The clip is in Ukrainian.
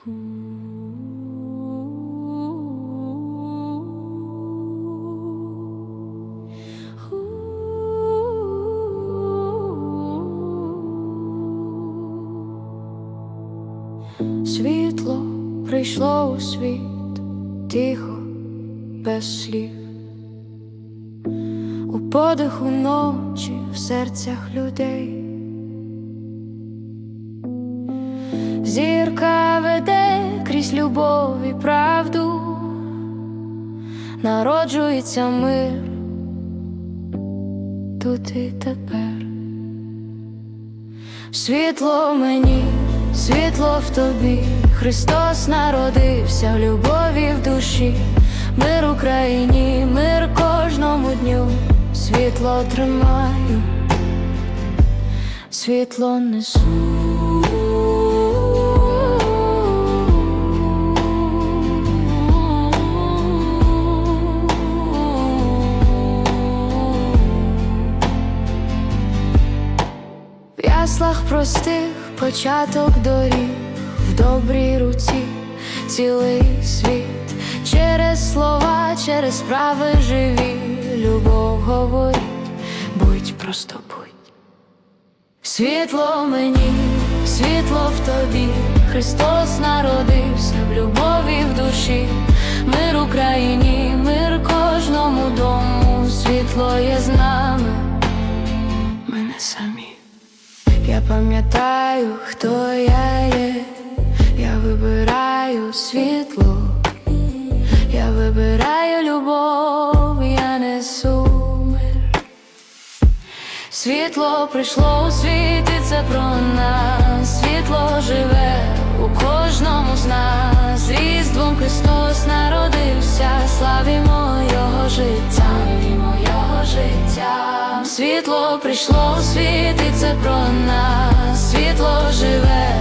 Світло прийшло у світ тихо, без слів, у подиху ночі в серцях людей. Зірка крізь любов і правду, народжується мир. Тут і тепер. Світло мені, світло в тобі, Христос народився в любові в душі, мир Україні, мир кожному дню, світло тримаю, світло несу. Яслах простих початок доріг, в добрій руці цілий світ, через слова, через справи живі, любов говорить, будь просто будь. Світло мені, світло в тобі, Христос народився в любові в душі, мир Україні, мир кожному дому, світло є з нами, ми не самі. Пам'ятаю, хто я є, я вибираю світло, я вибираю любов, я несу мир. Світло прийшло у світ, і це про нас. Світло живе Світло прийшло світиться про нас. Світло живе